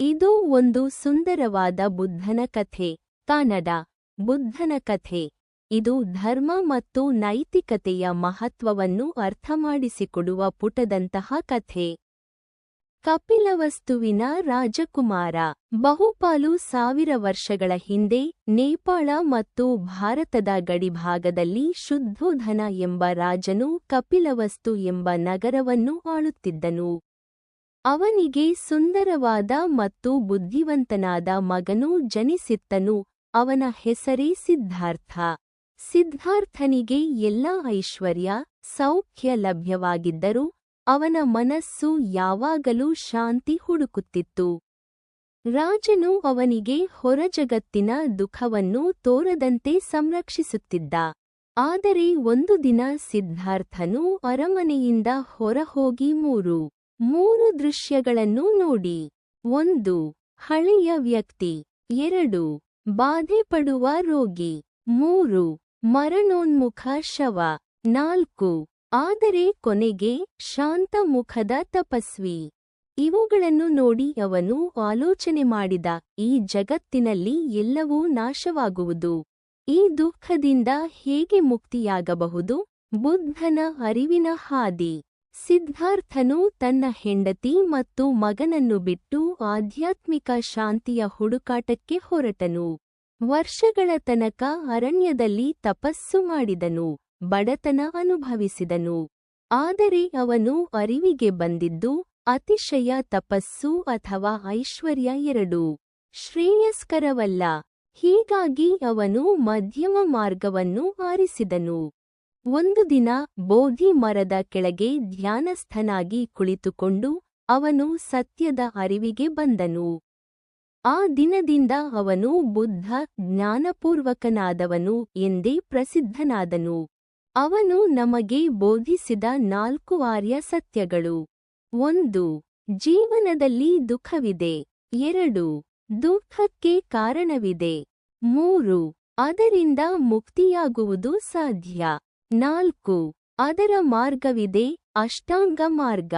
ಇದು ಒಂದು ಸುಂದರವಾದ ಬುದ್ಧನ ಕಥೆ ಕನ್ನಡ ಬುದ್ಧನ ಕಥೆ. ಇದು ಧರ್ಮ ಮತ್ತು ನೈತಿಕತೆಯ ಮಹತ್ವವನ್ನು ಅರ್ಥಮಾಡಿಸಿಕೊಡುವ ಪುಟದಂತಹ ಕಥೆ. ಕಪಿಲವಸ್ತುವಿನ ರಾಜಕುಮಾರ, ಬಹುಪಾಲು ಸಾವಿರ ವರ್ಷಗಳ ಹಿಂದೆ ನೇಪಾಳ ಮತ್ತು ಭಾರತದ ಗಡಿಭಾಗದಲ್ಲಿ ಶುದ್ಧೋಧನ ಎಂಬ ರಾಜನು ಕಪಿಲವಸ್ತು ಎಂಬ ನಗರವನ್ನು ಆಳುತ್ತಿದ್ದನು. ಅವನಿಗೆ ಸುಂದರವಾದ ಮತ್ತು ಬುದ್ಧಿವಂತನಾದ ಮಗನೂ ಜನಿಸಿತ್ತನು, ಅವನ ಹೆಸರೇ ಸಿದ್ಧಾರ್ಥ. ಸಿದ್ಧಾರ್ಥನಿಗೆ ಎಲ್ಲ ಐಶ್ವರ್ಯ, ಸೌಖ್ಯ ಲಭ್ಯವಾಗಿದ್ದರೂ ಅವನ ಮನಸ್ಸು ಯಾವಾಗಲೂ ಶಾಂತಿ ಹುಡುಕುತ್ತಿತ್ತು. ರಾಜನು ಅವನಿಗೆ ಹೊರಜಗತ್ತಿನ ದುಃಖವನ್ನು ತೋರದಂತೆ ಸಂರಕ್ಷಿಸುತ್ತಿದ್ದ. ಆದರೆ ಒಂದು ದಿನ ಸಿದ್ಧಾರ್ಥನು ಅರಮನೆಯಿಂದ ಹೊರಹೋಗಿ ಮೂರು ಮೂರು ದೃಶ್ಯಗಳನ್ನು ನೋಡಿ. ಒಂದು, ಹಳೆಯ ವ್ಯಕ್ತಿ. ಎರಡು ಬಾಧೆ ಪಡುವ ರೋಗಿ. ಮೂರು, ಮರಣೋನ್ಮುಖ ಶವ. ನಾಲ್ಕು, ಆದರೆ ಕೊನೆಗೆ ಶಾಂತ ಮುಖದ ತಪಸ್ವಿ. ಇವುಗಳನ್ನು ನೋಡಿ ಅವನು ಆಲೋಚನೆ ಮಾಡಿದ, ಈ ಜಗತ್ತಿನಲ್ಲಿ ಎಲ್ಲವೂ ನಾಶವಾಗುವುದು. ಈ ದುಃಖದಿಂದ ಹೇಗೆ ಮುಕ್ತಿಯಾಗಬಹುದು? ಬುದ್ಧನ ಅರಿವಿನ ಹಾದಿ. ಸಿದ್ಧಾರ್ಥನು ತನ್ನ ಹೆಂಡತಿ ಮತ್ತು ಮಗನನ್ನು ಬಿಟ್ಟು ಆಧ್ಯಾತ್ಮಿಕ ಶಾಂತಿಯ ಹುಡುಕಾಟಕ್ಕೆ ಹೊರಟನು. ವರ್ಷಗಳ ತನಕ ಅರಣ್ಯದಲ್ಲಿ ತಪಸ್ಸು ಮಾಡಿದನು, ಬಡತನ ಅನುಭವಿಸಿದನು. ಆದರೆ ಅವನು ಅರಿವಿಗೆ ಬಂದಿದ್ದು, ಅತಿಶಯ ತಪಸ್ಸು ಅಥವಾ ಐಶ್ವರ್ಯ ಎರಡೂ. ಶ್ರೇಯಸ್ಕರವಲ್ಲ, ಹೀಗಾಗಿ ಅವನು ಮಧ್ಯಮ ಮಾರ್ಗವನ್ನು ಆರಿಸಿದನು. ಒಂದು ದಿನ ಬೋಧಿ ಮರದ ಕೆಳಗೆ ಧ್ಯಾನಸ್ಥನಾಗಿ ಕುಳಿತುಕೊಂಡು ಅವನು ಸತ್ಯದ ಅರಿವಿಗೆ ಬಂದನು. ಆ ದಿನದಿಂದ ಅವನು ಬುದ್ಧ, ಜ್ಞಾನಪೂರ್ವಕನಾದವನು ಎಂದೇ ಪ್ರಸಿದ್ಧನಾದನು. ಅವನು ನಮಗೆ ಬೋಧಿಸಿದ ನಾಲ್ಕು ಆರ್ಯ ಸತ್ಯಗಳು. ಒಂದು, ಜೀವನದಲ್ಲಿ ದುಃಖವಿದೆ. ಎರಡು, ದುಃಖಕ್ಕೆ ಕಾರಣವಿದೆ. ಮೂರು, ಅದರಿಂದ ಮುಕ್ತಿಯಾಗುವುದು ಸಾಧ್ಯ. ನಾಲ್ಕು. ಅದರ ಮಾರ್ಗವಿದೆ ಅಷ್ಟಾಂಗ ಮಾರ್ಗ.